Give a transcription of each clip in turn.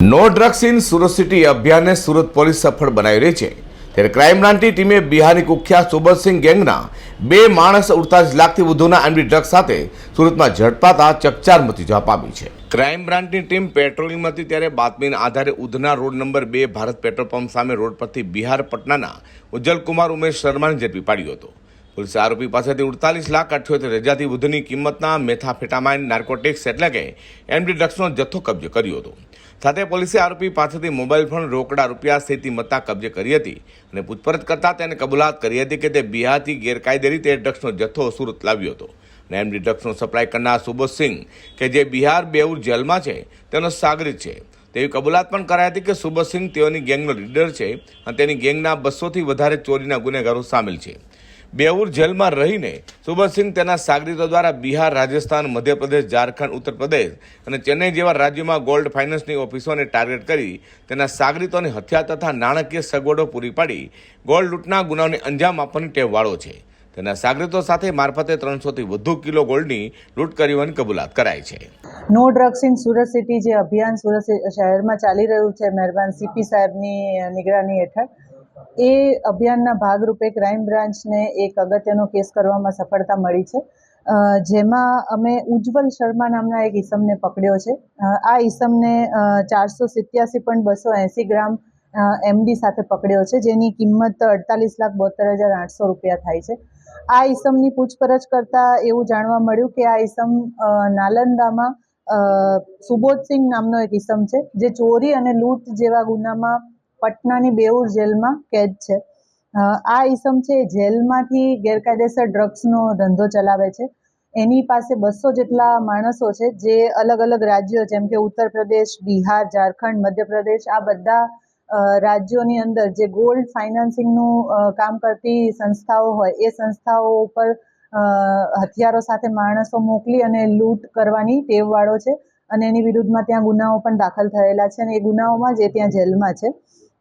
No drugs in Surat city અભિયાનને Surat police સફળ બનાવી રહી છે. ત્યારે ક્રાઇમ બ્રાન્ચની ટીમે બિહારની કુખ્યાત સુબતસિંહ ગેંગના બે માણસ અડતાલીસ લાખથી વધુના એમડી ડ્રગ્સ સાથે સુરતમાં ઝડપાતા ચકચાર મચી જવા પામી છે. ક્રાઇમ બ્રાન્ચની ટીમ પેટ્રોલિંગમાં હતી ત્યારે બાતમીના આધારે ઉધના રોડ નંબર બે ભારત પેટ્રોલ પંપ સામે રોડ પરથી બિહાર પટનાના ઉજ્જલકુમાર ઉમેશ શર્માને ઝડપી પાડ્યો હતો. પોલીસે આરોપી પાસેથી ઉડતાલીસ લાખ અઠ્યોતેર હજારથી વધુની કિંમતના મેથાફેટામાઇન નાર્કોટિક્સ એટલે કે એમડી ડ્રગ્સનો જથ્થો કબજે કર્યો હતો. સાથે પોલીસે આરોપી પાસેથી મોબાઈલ ફોન રોકડા રૂપિયા સ્થિતિ મત્તા કબજે કરી હતી અને પૂછપરછ કરતા તેને કબૂલાત કરી હતી કે તે બિહારથી ગેરકાયદે રીતે ડ્રગ્સનો જથ્થો સુરત લાવ્યો હતો. અને એમડી ડ્રગ્સનો સપ્લાય કરનાર સુબોધસિંહ કે જે બિહાર બેઉર જેલમાં છે, તેનો સાગરિત છે. તેવી કબૂલાત પણ કરાઈ હતી કે સુબોધસિંહ તેઓની ગેંગનો લીડર છે અને તેની ગેંગના બસોથી વધારે ચોરીના ગુનેગારો સામેલ છે. બેઉર જેલમાં રહીને સુબોધસિંહ તેના સાગરીતો દ્વારા બિહાર, રાજસ્થાન, મધ્યપ્રદેશ, ઝારખંડ ઉત્તર પ્રદેશ અને ચેન્નઈ જેવા રાજ્યોમાં ગોલ્ડ ફાઇનાન્સની ઓફિસોને ટાર્ગેટ કરી તેના સાગરીતોની હત્યા તથા નાણાકીય સગવડો પૂરી પાડી ગોલ્ડ લૂંટના ગુનાઓને અંજામ આપવાની ટેવવાળો છે. તેના સાગરીતો સાથે મારફતે ત્રણસોથી વધુ કિલો ગોલ્ડની લૂંટ કરી હોવાની કબૂલાત કરાઈ છે. No drugs in Surat city જે અભિયાન સુરત શહેરમાં ચાલી રહ્યું છે, મહેરબાન સીપી સાહેબની નિગરાની હેઠળ. એ અભિયાનના ભાગરૂપે ક્રાઇમ બ્રાન્ચને એક અગત્યનો કેસ કરવામાં સફળતા મળી છે. જેમાં અમે ઉજ્જવલ શર્મા નામના એક ઈસમને પકડ્યો છે. આ ઈસમને ચારસો સિત્યાસી પોઈન્ટ બસો એંસી ગ્રામ એમડી સાથે પકડ્યો છે, જેની કિંમત અડતાલીસ લાખ બોતેર હજાર આઠસો રૂપિયા થાય છે. આ ઈસમની પૂછપરછ કરતાં એવું જાણવા મળ્યું કે આ ઈસમ નાલંદામાં સુબોધસિંહ નામનો એક ઈસમ છે, જે ચોરી અને લૂંટ જેવા ગુનામાં પટનાની બેઉર જેલમાં કેદ છે. આ ઈસમ છે જેલમાંથી ગેરકાયદેસર ડ્રગ્સનો ધંધો ચલાવે છે. એની પાસે બસો જેટલા માણસો છે જે અલગ અલગ રાજ્યો, જેમ કે ઉત્તર પ્રદેશ બિહાર, ઝારખંડ, મધ્યપ્રદેશ, આ બધા રાજ્યોની અંદર જે ગોલ્ડ ફાઇનાન્સિંગનું કામ કરતી સંસ્થાઓ હોય, એ સંસ્થાઓ ઉપર હથિયારો સાથે માણસો મોકલી અને લૂંટ કરવાની ટેવવાળો છે. અને એની વિરુદ્ધમાં ત્યાં ગુનાઓ પણ દાખલ થયેલા છે અને એ ગુનાઓમાં જે ત્યાં જેલમાં છે.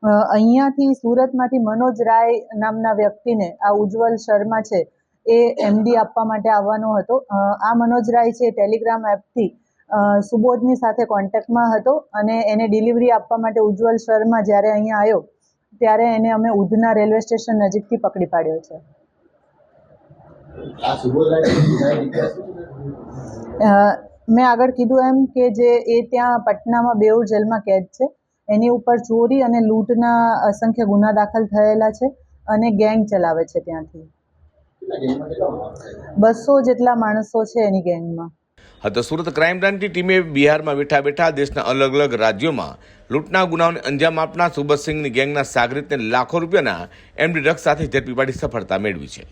અહીંયાથી સુરતમાંથી મનોજ રાય નામના વ્યક્તિને આ ઉજ્જવલ શર્મા છે એ એમડી આપવા માટે આવવાનો હતો. આ મનોજ રાય છે ટેલિગ્રામ એપથી સુબોધની સાથે કોન્ટેક્ટમાં હતો અને એને ડિલિવરી આપવા માટે ઉજ્જવલ શર્મા જ્યારે અહીંયા આવ્યો ત્યારે એને અમે ઉધના રેલવે સ્ટેશન નજીકથી પકડી પાડ્યો છે. મેં આગળ કીધું એમ કે જે એ ત્યાં પટનામાં બેઉર જેલમાં કેદ છે. એની ઉપર ચોરી અને લૂંટના અસંખ્ય ગુના દાખલ થયેલા છે અને ગેંગ ચલાવે છે ત્યાંથી? બસો જેટલા માણસો છે એની ગેંગમાં હા, તો સુરત ક્રાઇમ બ્રાન્ચની ટીમે બિહારમાં બેઠા બેઠા દેશના અલગ અલગ રાજ્યોમાં લૂંટના ગુનાઓને અંજામ આપનાર સુબતસિંહની ગેંગના સાગરીતને લાખો રૂપિયાના એમડી ડ્રગ્સ સાથે ઝડપી પાડી સફળતા મેળવી છે